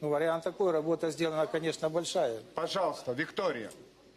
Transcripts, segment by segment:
Ну, вариант такой, работа сделана, конечно, большая. Пожалуйста, Виктория,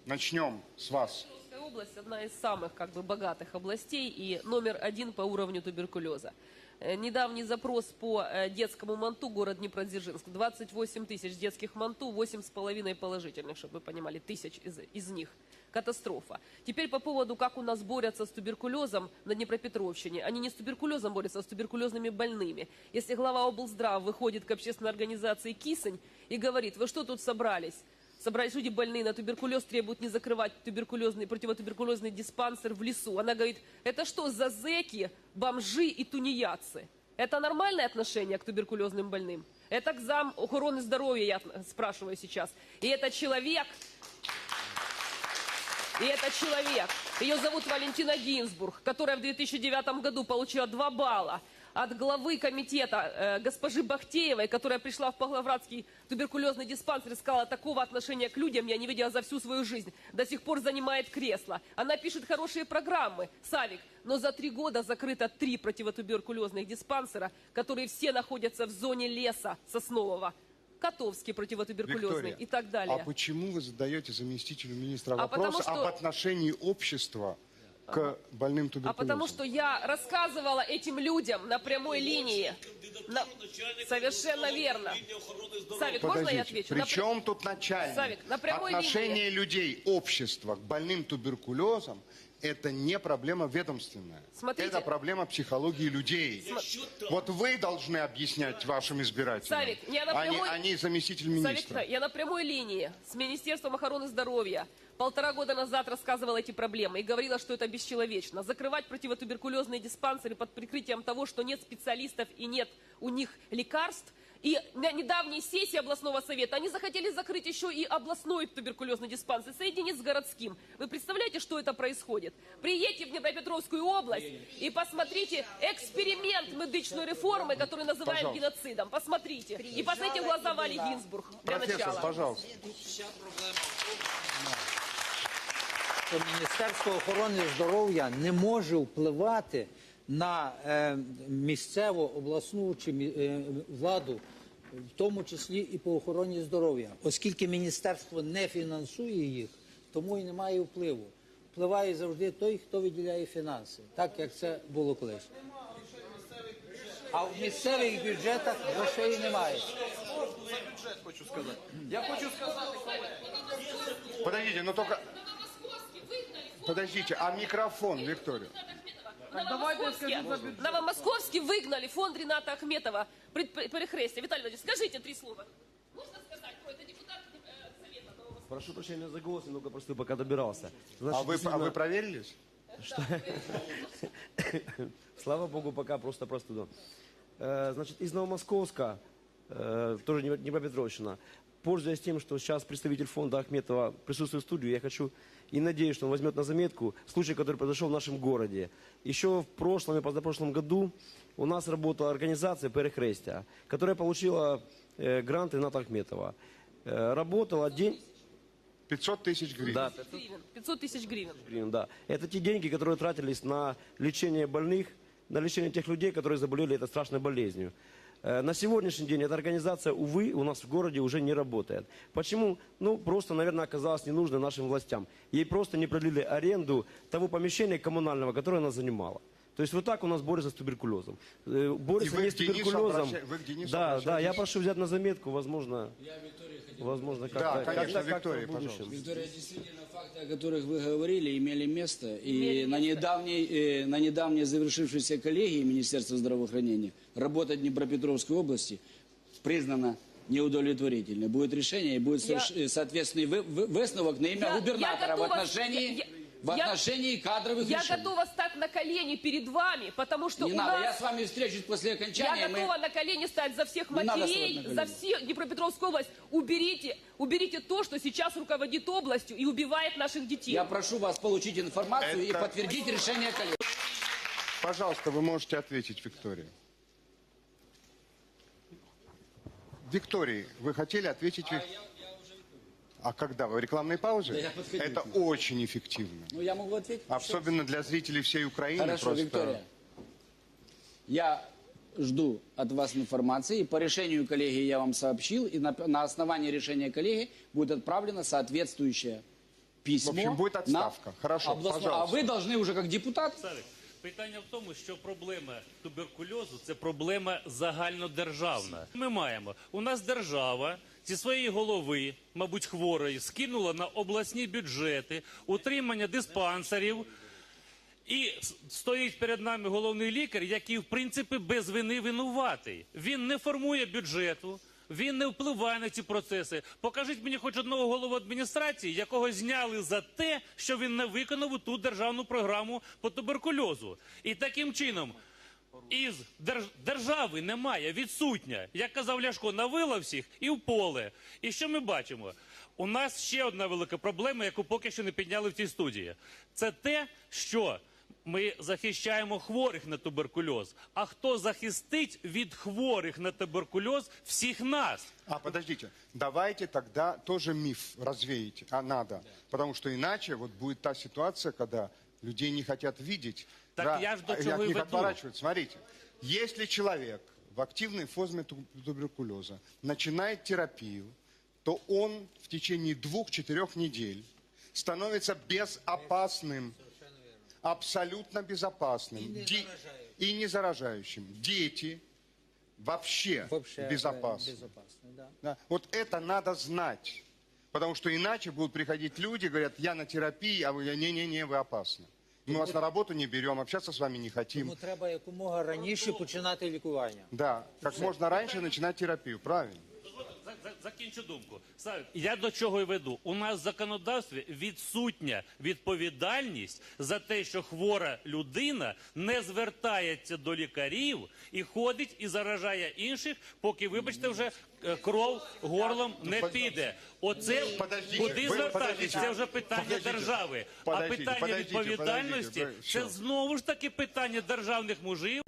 начнем с вас. Московская область одна из самых как бы богатых областей и номер один по уровню туберкулеза. Э, Недавний запрос по э, детскому манту город Днепродзержинск. 28 тысяч детских манту, 8,5 положительных, чтобы вы понимали, тысяч из, из них. Катастрофа. Теперь по поводу, как у нас борются с туберкулезом на Днепропетровщине. Они не с туберкулезом борются, а с туберкулезными больными. Если глава облздрав выходит к общественной организации «Кисень» и говорит, вы что тут собрались? Собрались люди больные на туберкулез, требуют не закрывать туберкулезный, противотуберкулезный диспансер в лесу. Она говорит, это что за зэки, бомжи и тунеядцы? Это нормальное отношение к туберкулезным больным? Это к зам охороны здоровья, я спрашиваю сейчас. И это человек, и это человек. Ее зовут Валентина Гинзбург, которая в 2009 году получила 2 балла от главы комитета э, госпожи Бахтеевой, которая пришла в Павловрадский туберкулезный диспансер и сказала, такого отношения к людям я не видела за всю свою жизнь. До сих пор занимает кресло. Она пишет хорошие программы, Савик, но за три года закрыто три противотуберкулезных диспансера, которые все находятся в зоне леса соснового. Котовский противотуберкулезный Виктория, и так далее. а почему вы задаете заместителю министра А потому вопрос что- об отношении общества к больным туберкулезом? А потому что я рассказывала этим людям на прямой линии. На- Совершенно верно. Савик, можно я Подождите, отвечу? при На- чем тут начальник? Савик, на прямой Отношение людей, общества к больным туберкулезом это не проблема ведомственная. Смотрите. Это проблема психологии людей. Вот вы должны объяснять вашим избирателям. Савик, я на а прямой- а не заместитель Савик, министра. я на прямой линии с Министерством охраны здоровья полтора года назад рассказывала эти проблемы и говорила, что это бесчеловечно. Закрывать противотуберкулезные диспансеры под прикрытием того, что нет специалистов и нет у них лекарств. И на недавней сессии областного совета они захотели закрыть еще и областной туберкулезный диспансер, соединить с городским. Вы представляете, что это происходит? Приедьте в Днепропетровскую область и посмотрите эксперимент медичной реформы, который называем Пожалуйста. геноцидом. Посмотрите. И посмотрите в глаза Вали Гинзбург для Профессор, начала. пожалуйста. що Міністерство охорони здоров'я не може впливати на е, місцеву обласну чи мі- е, владу, в тому числі і по охороні здоров'я, оскільки міністерство не фінансує їх, тому і немає впливу. Впливає завжди той, хто виділяє фінанси, так як це було колись. А в місцевих бюджетах грошей немає. Хочу сказати. Я хочу Подождите, но только... Подождите, а микрофон, Виктория? Новомосковске, Новомосковске выгнали фонд Рената Ахметова перехрестие. Виталий Владимирович, скажите три слова. Можно сказать про это депутат э, Совета Новомосковского? Прошу прощения за голос, немного просто пока добирался. А Значит, вы, а действительно, вы проверились? Слава богу, пока просто простуда. Э, Значит, из Новомосковска, э, тоже Днепро- Днепропетровщина, пользуясь тем, что сейчас представитель фонда Ахметова присутствует в студии, я хочу и надеюсь, что он возьмет на заметку случай, который произошел в нашем городе. Еще в прошлом и позапрошлом году у нас работала организация Перехрестия, которая получила э, грант Рената Ахметова. Э, Работала день... 500 тысяч гривен. Да, Гривен. 500 тысяч гривен. гривен, да. Это те деньги, которые тратились на лечение больных, на лечение тех людей, которые заболели этой страшной болезнью. Э, На сегодняшний день эта организация, увы, у нас в городе уже не работает. Почему? Ну, просто, наверное, оказалась ненужной нашим властям. Ей просто не продлили аренду того помещения коммунального, которое она занимала. То есть вот так у нас борются с туберкулезом. Э, Борются вы не с туберкулезом. обраща- вы к Денису да, да, я прошу взять на заметку, возможно, возможно, как-то, конечно, как-то- как-то Виктория, в будущем. Виктория, действительно, факты, о которых вы говорили, имели место. И Имели на, место. недавней, э, на недавней завершившейся коллегии Министерства здравоохранения работа Днепропетровской области признана неудовлетворительной. Будет решение и будет Я- э, соответственный вы- вы- высновок на имя Я- я губернатора в готова- отношении, я- в я- отношении кадровых Я решений. готова стать на колени перед вами, потому что Не у надо, я нас... с вами встречусь после окончания. Я мы- готова на колени стать за всех матерей, за все Днепропетровскую область. Уберите, уберите то, что сейчас руководит областью и убивает наших детей. Я прошу вас получить информацию и Это- подтвердить решение коллег. Пожалуйста, вы можете ответить, Виктория. Виктории, вы хотели ответить? Вик- А когда? В рекламной паузе? Да я подходил Это очень эффективно. Ну, я могу ответить? Особенно для зрителей всей Украины. Хорошо, просто... Виктория. Я жду от вас информации. По решению коллегии я вам сообщил, и на, на основании решения коллегии будет отправлено соответствующее письмо. В общем, будет на отставка. Хорошо, областную- А пожалуйста. вы должны уже как депутат Савік, питання в тому, що проблема туберкульозу це проблема загальнодержавна. Ми маємо у нас держава зі своєї голови, мабуть, хворої, скинула на обласні бюджети утримання диспансерів. І стоїть перед нами головний лікар, який в принципі без вини винуватий. Він не формує бюджету, він не впливає на ці процеси. Покажіть мені хоч одного голову адміністрації, якого зняли за те, що він не виконав ту державну програму по туберкульозу. І таким чином. Із держ- держави немає, відсутня. Як казав Ляшко, навила всіх і в поле. І що ми бачимо? У нас ще одна велика проблема, яку поки що не підняли в цій студії. Це те, що ми захищаємо хворих на туберкульоз. А хто захистить від хворих на туберкульоз всіх нас? А, подождите, давайте тогда тоже миф развеять, а надо. Потому что иначе вот будет та ситуация, когда людей не хотят видеть. Так я ж до а, чего от и них веду. отворачивают. Смотрите, если человек в активной форме ту- туберкулеза начинает терапию, то он в течение двух-четырех недель становится безопасным. Абсолютно безопасным. Ди- И не заражающим. Дети вообще, Вообще, безопасны. безопасно, да. Да. Вот это надо знать. Потому что иначе будут приходить люди, говорят, я на терапии, а вы, не-не-не, вы опасны. Мы вас на работу не берем, общаться с вами не хотим. Тому треба якомога раніше починати лікування. Да, как можно раньше начинать терапию, правильно? За- за- Закінчу думку. Савік, я до чого й веду. У нас в законодавстві відсутня відповідальність за те, що хвора людина не звертається до лікарів і ходить і заражає інших, поки, вибачте, вже е, кров горлом не піде. Оце куди звертатись? Це вже питання держави. А питання відповідальності це знову ж таки питання державних мужів.